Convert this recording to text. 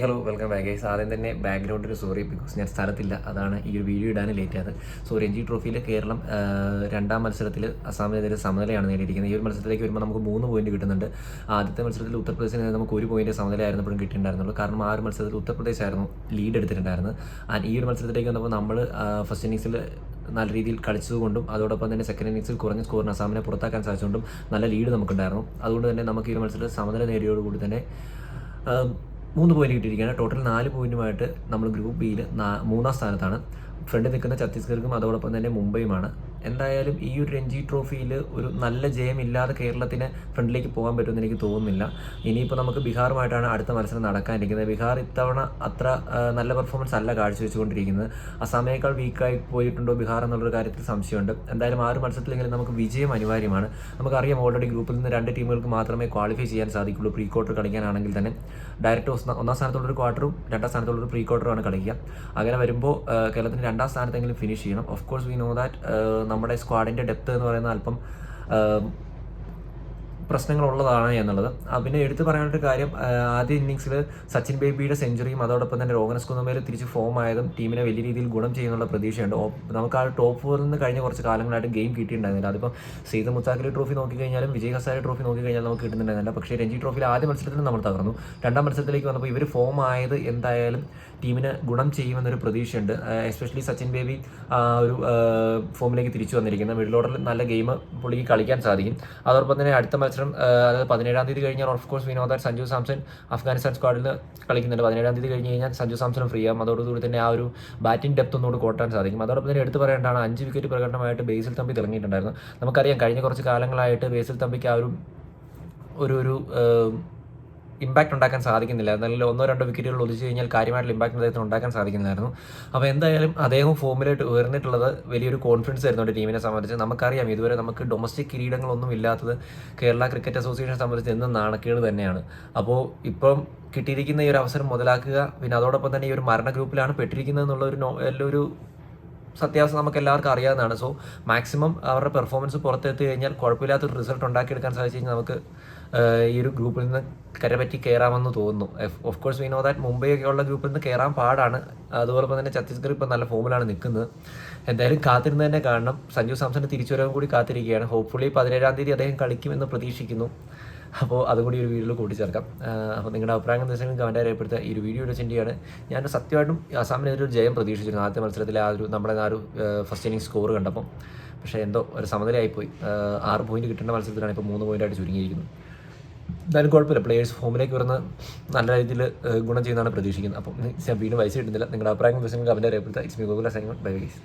Hello welcome back guys ആദ്യം തന്നെ ബാക്ക്ഗ്രൗണ്ടിൽ സോറി ബിക്കോസ് ഞാൻ സ്ഥലത്തില്ല. അതാണ് ഈ ഒരു വീഡിയോ ഇടാൻ ലേറ്റ് ആയത്. സോ രഞ്ജി ട്രോഫിയിൽ കേരളം രണ്ടാം മത്സരത്തിൽ അസാമിനെതിരെ സമനിലയാണ് നേടിയിരിക്കുന്നത്. ഈ ഒരു മത്സരത്തിലേക്ക് വരുമ്പോൾ നമുക്ക് മൂന്ന് പോയിന്റ് കിട്ടുന്നുണ്ട്. ആദ്യത്തെ മത്സരത്തിൽ ഉത്തർപ്രദേശിന് നമുക്ക് ഒരു പോയിന്റ് സമനിലയായിരുന്നപ്പോഴും കിട്ടിയിട്ടുണ്ടായിരുന്നുള്ളൂ. കാരണം ആ ഒരു മത്സരത്തിൽ ഉത്തർപ്രദേശ് ആയിരുന്നു ലീഡ് എടുത്തിട്ടുണ്ടായിരുന്നത്. ഈ ഒരു മത്സരത്തിലേക്ക് വന്നപ്പോൾ നമ്മൾ ഫസ്റ്റ് ഇന്നിങ്സിൽ നല്ല രീതിയിൽ കളിച്ചതുകൊണ്ടും അതോടൊപ്പം തന്നെ സെക്കൻഡ് ഇന്നിങ്സിൽ കുറഞ്ഞ സ്കോറിന് അസാമിനെ പുറത്താക്കാൻ സാധിച്ചുകൊണ്ടും നല്ല ലീഡ് നമുക്കുണ്ടായിരുന്നു. അതുകൊണ്ട് തന്നെ നമുക്ക് ഈ ഒരു മത്സരത്തിൽ സമനില നേടിയോടുകൂടി തന്നെ മൂന്ന് പോയിന്റ് കിട്ടിയിരിക്കുകയാണ് ടോട്ടൽ നാല് പോയിന്റുമായിട്ട് നമ്മൾ ഗ്രൂപ്പ് ബിയിൽ മൂന്നാം സ്ഥാനത്താണ്. ഫ്രണ്ട് നിൽക്കുന്ന ഛത്തീസ്ഗർക്കും അതോടൊപ്പം തന്നെ മുംബൈയുമാണ്. എന്തായാലും ഈ ഒരു രഞ്ജി ട്രോഫിയിൽ ഒരു നല്ല ജയമില്ലാതെ കേരളത്തിന് ഫ്രണ്ടിലേക്ക് പോകാൻ പറ്റുമെന്ന് എനിക്ക് തോന്നുന്നില്ല. ഇനിയിപ്പോൾ നമുക്ക് ബീഹാറുമായിട്ടാണ് അടുത്ത മത്സരം നടക്കാനിരിക്കുന്നത്. ബീഹാർ ഇത്തവണ അത്ര നല്ല പെർഫോമൻസ് അല്ല കാഴ്ചവെച്ചുകൊണ്ടിരിക്കുന്നത്. അസാമയേക്കാൾ വീക്കായി പോയിട്ടുണ്ടോ ബീഹാർ എന്നുള്ളൊരു കാര്യത്തിൽ സംശയമുണ്ട്. എന്തായാലും ആ ഒരു മത്സരത്തിലെങ്കിലും നമുക്ക് വിജയം അനിവാര്യമാണ്. നമുക്കറിയാം ഓൾറെഡി ഗ്രൂപ്പിൽ നിന്ന് രണ്ട് ടീമുകൾക്ക് മാത്രമേ ക്വാളിഫൈ ചെയ്യാൻ സാധിക്കുള്ളൂ. പ്രീ ക്വാർട്ടർ കളിക്കാനാണെങ്കിൽ തന്നെ. ഡയറക്റ്റ് ഒന്നാം സ്ഥാനത്തുള്ളൊരു ക്വാർട്ടറും രണ്ടാം സ്ഥാനത്തുള്ളൊരു പ്രീ ക്വാർട്ടറുമാണ് കളിക്കുക. അങ്ങനെ വരുമ്പോൾ കേരളത്തിന് രണ്ടാം സ്ഥാനത്തെങ്കിലും ഫിനിഷ് ചെയ്യണം. Of course we know that നമ്മുടെ സ്ക്വാഡിന്റെ ഡെപ്ത് എന്ന് പറയുന്നത് അല്പം ആ, പ്രശ്നങ്ങളുള്ളതാണ് എന്നുള്ളത്. പിന്നെ എടുത്തു പറയാനൊരു കാര്യം ആദ്യ ഇന്നിങ്സിൽ സച്ചിൻ ബേബിയുടെ സെഞ്ചുറിയും അതോടൊപ്പം തന്നെ രോഗനസ് കുന്നമേൽ തിരിച്ച് ഫോം ആയതും ടീമിനെ വലിയ രീതിയിൽ ഗുണം ചെയ്യുന്നുള്ള പ്രതീക്ഷയുണ്ട്. നമുക്ക് ആ ടോപ്പ് ഫോറിൽ നിന്ന് കഴിഞ്ഞ കുറച്ച് കാലങ്ങളായിട്ട് ഗെയിം കിട്ടിയിട്ടുണ്ടായിരുന്നില്ല. അതിപ്പോൾ സീത മുത്താക്കലി ട്രോഫി നോക്കിക്കഴിഞ്ഞാലും വിജയ് ഹസാരി ട്രോഫി നോക്കിക്കഴിഞ്ഞാലും നമുക്ക് കിട്ടുന്നുണ്ടായിരുന്നില്ല. പക്ഷേ രഞ്ജി ട്രോഫിയിൽ ആദ്യ മത്സരത്തിൽ നമ്മൾ തകർന്നു. രണ്ടാം മത്സരത്തിലേക്ക് വന്നപ്പോൾ ഇവർ ഫോം ആയത് എന്തായാലും ടീമിന് ഗുണം ചെയ്യുമെന്നൊരു പ്രതീക്ഷയുണ്ട്. എസ്പെഷ്യലി സച്ചിൻ ബേബി ഒരു ഫോമിലേക്ക് തിരിച്ചു വന്നിരിക്കുന്നത് മിഡിൽ ഓർഡറിൽ നല്ല ഗെയിം പുള്ളിക്ക് കളിക്കാൻ സാധിക്കും. അതോടൊപ്പം തന്നെ അടുത്ത മത്സരം ആ, അതായത് പതിനേഴാം തീയതി കഴിഞ്ഞാൽ ഓഫ് കോഴ്സ് വിനോദ സഞ്ജു സാംസൺ അഫ്ഗാനിസ്ഥാൻ സ്ക്വാഡിൽ കളിക്കുന്നുണ്ട് പതിനേഴാം തീയതി കഴിഞ്ഞ് കഴിഞ്ഞാൽ സഞ്ജു സാംസണും ഫ്രീ ആകും അതോടുകൂടി തന്നെ ആ ഒരു ബാറ്റിംഗ് ഡെപ്ത് ഒന്നുകൂടി കൂട്ടാൻ സാധിക്കും. അതോടൊപ്പം തന്നെ എടുത്തു പറയേണ്ടതാണ് അഞ്ച് വിക്കറ്റ് പ്രകടനമായിട്ട് ബേസിൽ തമ്പി തിളങ്ങിയിട്ടുണ്ടായിരുന്നു നമുക്കറിയാം കഴിഞ്ഞ കുറച്ച് കാലങ്ങളായിട്ട് ബേസിൽ തമ്പിക്ക് ആ ഒരു ഒരു ഒരു ഇമ്പാക്റ്റ് ഉണ്ടാക്കാൻ സാധിക്കുന്നില്ല. എന്നാലും ഒന്നോ രണ്ടോ വിക്കറ്റുകൾ ഒളിച്ചു കഴിഞ്ഞാൽ കാര്യമായിട്ടുള്ള ഇമ്പാക്ട് അദ്ദേഹത്തിന് ഉണ്ടാക്കാൻ സാധിക്കുന്നതായിരുന്നു അപ്പോൾ എന്തായാലും അദ്ദേഹം ഫോമിലായിട്ട് ഉയർന്നിട്ടുള്ളത് വലിയൊരു കോൺഫിഡൻസ് തരുന്നുണ്ട് ടീമിനെ സംബന്ധിച്ച്. നമുക്കറിയാം ഇതുവരെ നമുക്ക് ഡൊമസ്റ്റിക് കിരീടങ്ങളൊന്നും ഇല്ലാത്തത് കേരള ക്രിക്കറ്റ് അസോസിയേഷനെ സംബന്ധിച്ച് എന്നും നാണക്കേട് തന്നെയാണ്. അപ്പോൾ ഇപ്പം കിട്ടിയിരിക്കുന്ന ഈ ഒരു അവസരം മുതലാക്കുക പിന്നെ അതോടൊപ്പം തന്നെ ഈ ഒരു മരണ ഗ്രൂപ്പിലാണ് പെട്ടിരിക്കുന്നത് എന്നുള്ള ഒരു ഒരു സത്യാവസ്ഥ നമുക്ക് എല്ലാവർക്കും അറിയാവുന്നതാണ്. സോ മാക്സിമം അവരുടെ പെർഫോമൻസ് പുറത്തെത്തി കഴിഞ്ഞാൽ കുഴപ്പമില്ലാത്തൊരു റിസൾട്ട് ഉണ്ടാക്കിയെടുക്കാൻ സാധിച്ചു കഴിഞ്ഞാൽ നമുക്ക് ഈ ഒരു ഗ്രൂപ്പിൽ നിന്ന് കരപറ്റി കയറാമെന്ന് തോന്നുന്നു. Of course we know that Mumbai ഉള്ള ഗ്രൂപ്പിൽ നിന്ന് കയറാൻ പാടാണ്. അതുപോലെ തന്നെ ഛത്തീസ്ഗഡ് ഇപ്പോൾ നല്ല ഫോമിലാണ് നിൽക്കുന്നത്. എന്തായാലും കാത്തിരുന്ന് തന്നെ കാണണം. സഞ്ജു സാംസന്റെ തിരിച്ചുവരവും കൂടി കാത്തിരിക്കുകയാണ്. ഹോപ്പ്ഫുള്ളി പതിനേഴാം തീയതി അദ്ദേഹം കളിക്കുമെന്ന് പ്രതീക്ഷിക്കുന്നു. അപ്പോൾ അതുകൂടി ഒരു വീഡിയോയിൽ കൂട്ടിച്ചേർക്കാം. അപ്പോൾ നിങ്ങളുടെ അഭിപ്രായങ്ങൾ വെച്ചാൽ കമന്റ് രേഖപ്പെടുത്തുക. ഈ ഒരു വീഡിയോ ചെയ്യാണ്. ഞാൻ സത്യമായിട്ടും അസാമിനെതിരെ ഒരു ജയം പ്രതീക്ഷിച്ചിരുന്നു. ആദ്യത്തെ മത്സരത്തിൽ ആ ഒരു നമ്മുടെ ആ ഒരു ഫസ്റ്റ് ഇന്നിംഗ് സ്കോർ കണ്ടപ്പം. പക്ഷേ എന്തോ ഒരു സമനിലയായിപ്പോയി ആറ് പോയിന്റ് കിട്ടേണ്ട മത്സരത്തിലാണ് ഇപ്പോൾ മൂന്ന് പോയിന്റായിട്ട് ചുരുങ്ങിയിരിക്കുന്നത്. എന്തായാലും കുഴപ്പമില്ല. പ്ലേയേഴ്സ് ഫോമിലേക്ക് വരുന്ന നല്ല രീതിയിൽ ഗുണം ചെയ്യുന്നതാണ് പ്രതീക്ഷിക്കുന്നത്. അപ്പം വീണ്ടും വയസ്സ് കിട്ടുന്നില്ല. നിങ്ങളുടെ അഭിപ്രായം ദിവസം കമന്റ് രേഖപ്പെടുത്തുക. It's me Gokula sign bye guys